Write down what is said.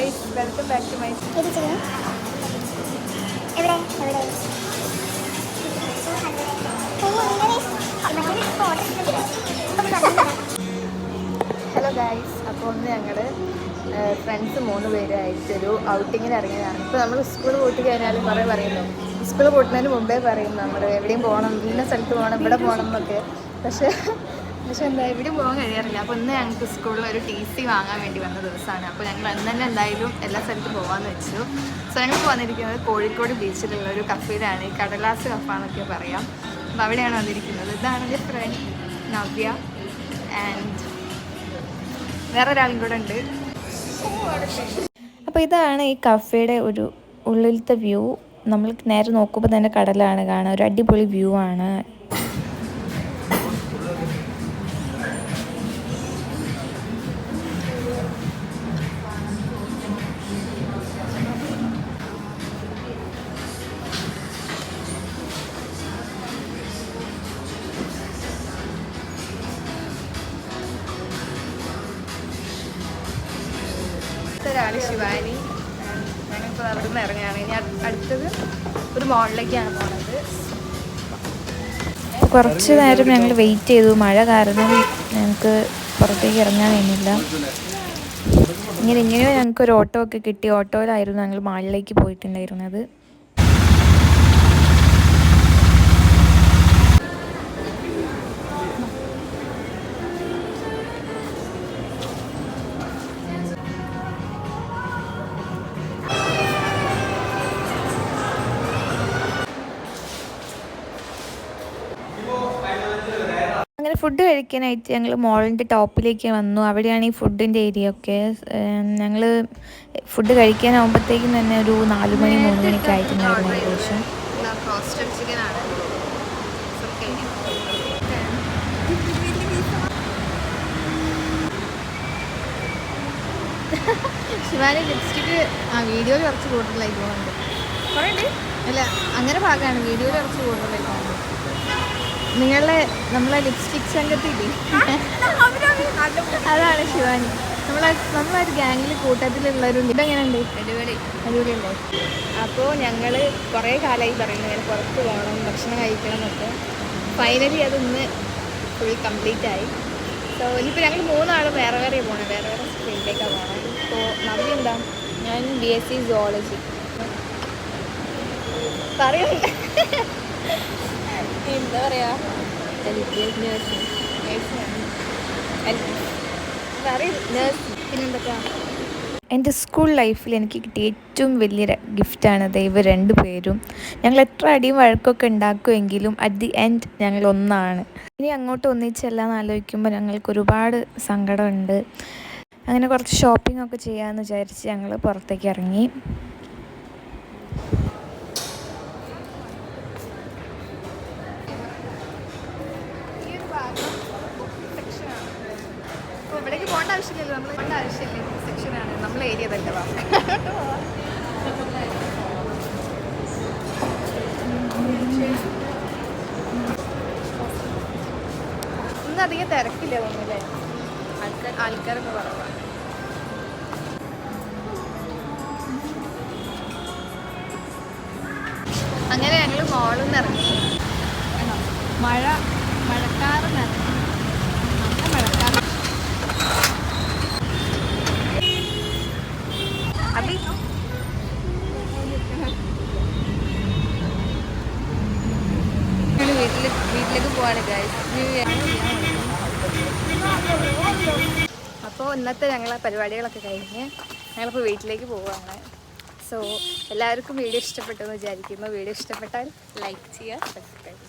Guys welcome back to my hello guys അപ്പോൾ ഒന്ന് ഞങ്ങൾ ഫ്രണ്ട്സ് മൂന്ന് പേരായിട്ടൊരു ഔട്ടിങ്ങിന് ഇറങ്ങിയതാണ്. ഇപ്പോൾ നമ്മൾ സ്കൂൾ പോയിട്ട് കഴിഞ്ഞാലും കുറേ പറയുന്നു. സ്കൂൾ പൂട്ടുന്നതിന് മുമ്പേ പറയും നമ്മൾ എവിടെയും പോകണം ഇന്ന സ്ഥലത്ത് പോകണം ഇവിടെ പോകണം എന്നൊക്കെ. പക്ഷേ പക്ഷെ എന്താ എവിടെയും പോകാൻ കഴിയാറില്ല. അപ്പോൾ ഇന്ന് ഞങ്ങൾക്ക് സ്കൂളിൽ ഒരു ടി സി വാങ്ങാൻ വേണ്ടി വന്ന ദിവസമാണ്. അപ്പോൾ ഞങ്ങൾ അന്ന് തന്നെ എന്തായാലും എല്ലാ സ്ഥലത്തും പോകാമെന്ന് വെച്ചു. സോ ഞങ്ങൾ വന്നിരിക്കുന്നത് കോഴിക്കോട് ബീച്ചിലുള്ള ഒരു കഫയിലാണ് ഈ കടലാസ് കഫാന്നൊക്കെ പറയാം. അപ്പോൾ അവിടെയാണ് വന്നിരിക്കുന്നത്. ഇതാണ് എന്റെ ഫ്രണ്ട് നവ്യ ആൻഡ് വേറെ ഒരാളും കൂടെ ഉണ്ട്. അപ്പോൾ ഇതാണ് ഈ കഫേയുടെ ഒരു ഉള്ളിലത്തെ വ്യൂ. നമ്മൾ നേരെ നോക്കുമ്പോൾ തന്നെ കടലാണ് കാണുക ഒരു അടിപൊളി വ്യൂ ആണ്. ഒരാൾ ശിവാനി. ഞങ്ങളിപ്പോൾ അവിടെ നിന്ന് ഇറങ്ങുകയാണ്. ഇനി അടുത്തത് ഒരു മോളിലേക്കാണ് പോണത്. കുറച്ച് നേരം ഞങ്ങൾ വെയിറ്റ് ചെയ്തു. മഴ കാരണം ഞങ്ങൾക്ക് പുറത്തേക്ക് ഇറങ്ങാൻ കഴിഞ്ഞില്ല ഇങ്ങനെ ഇങ്ങനെയോ ഞങ്ങൾക്ക് ഒരു ഓട്ടോ ഒക്കെ കിട്ടി. ഓട്ടോയിലായിരുന്നു ഞങ്ങൾ മാളിലേക്ക് പോയിട്ടുണ്ടായിരുന്നത്. ഫുഡ് കഴിക്കാനായിട്ട് ഞങ്ങൾ മോളിന്റെ ടോപ്പിലേക്ക് വന്നു. അവിടെയാണ് ഈ ഫുഡിന്റെ ഏരിയ ഒക്കെ. ഞങ്ങൾ ഫുഡ് കഴിക്കാനാവുമ്പോഴത്തേക്കും തന്നെ ഒരു നാല് മണി മൂന്ന് മണിക്ക് ആയിട്ടുണ്ടായിരുന്നു ഏകദേശം. ശിവാനി ലിപ്സ്റ്റിക്ക് ആ വീഡിയോയിൽ കുറച്ച് കൂടുതലായി പോകുന്നുണ്ട് കുറേ ഉണ്ട്? അല്ല അങ്ങനെ ഭാഗമാണ്. വീഡിയോയിൽ കുറച്ച് കൂടുതലായി പോകുന്നത് നിങ്ങളെ നമ്മളെ ലിപ്സ്റ്റിക് സംഘത്തില്ലേ? അതാണ് ശിവാനി. നമ്മളെ നമ്മളൊരു ഗ്യാങ്ങിൽ കൂട്ടത്തിലുള്ളൊരു ഇതെങ്ങനെയുണ്ട്? അടിപൊളി. അടിപൊളിയല്ലേ? അപ്പോൾ ഞങ്ങൾ കുറേ കാലമായി പറയുന്നു ഇങ്ങനെ പുറത്ത് പോകണം ഭക്ഷണം കഴിക്കണം എന്നൊക്കെ. ഫൈനലി അതൊന്ന് ഫുൾ കംപ്ലീറ്റ് ആയി. സോ ഇനിയിപ്പോൾ ഞങ്ങൾ മൂന്നാൾ വേറെ വേറെ പോകണം വേറെ വേറെ സ്കൂളിലേക്കാണ് പോകണം ഇപ്പോൾ നവി എന്താ? ഞാൻ ബി എസ് സി സുവോളജി പറയുന്നുണ്ട് എന്താ പറയാ? പിന്നെന്തൊക്കെയാ എന്റെ സ്കൂൾ ലൈഫിൽ എനിക്ക് കിട്ടിയ ഏറ്റവും വലിയ ഗിഫ്റ്റാണ് ഇവർ രണ്ടു പേരും. ഞങ്ങൾ എത്ര അടിയും വഴക്കൊക്കെ ഉണ്ടാക്കുമെങ്കിലും അറ്റ് ദി എൻഡ് ഞങ്ങൾ ഒന്നാണ്. ഇനി അങ്ങോട്ട് ഒന്നിച്ചെല്ലാം ആലോചിക്കുമ്പോൾ ഞങ്ങൾക്ക് ഒരുപാട് സങ്കടമുണ്ട്. അങ്ങനെ കുറച്ച് ഷോപ്പിംഗ് ഒക്കെ ചെയ്യാമെന്ന് വിചാരിച്ച് ഞങ്ങൾ പുറത്തേക്ക് ഇറങ്ങി ഈ ഒരു ഭാഗം സെക്ഷനാണ് അപ്പോൾ ഇവിടേക്ക് പോകേണ്ട ആവശ്യമില്ലല്ലോ. നമ്മൾ പോകേണ്ട ആവശ്യമില്ല. സെക്ഷനാണ്. നമ്മളെ ഏരിയ തന്നെ ഇന്ന് അധികം തിരക്കില്ല തോന്നുന്നില്ലേ? ആൾക്കാർ ആൾക്കാരൊക്കെ കുറവാണ് അങ്ങനെ ഞങ്ങൾ മോളിൽ നിന്ന് ഇറങ്ങി. മഴ മഴക്കാറ് പോവാണ് ഗൈസ് അപ്പോൾ ഇന്നത്തെ ഞങ്ങളെ പരിപാടികളൊക്കെ കഴിഞ്ഞ് ഞങ്ങളിപ്പോൾ വീട്ടിലേക്ക് പോവുകയാണ് സോ എല്ലാവർക്കും വീഡിയോ ഇഷ്ടപ്പെട്ടെന്ന് വിചാരിക്കുന്നു. വീഡിയോ ഇഷ്ടപ്പെട്ടാൽ ലൈക്ക് ചെയ്യുക സബ്സ്ക്രൈബ് ചെയ്യുക.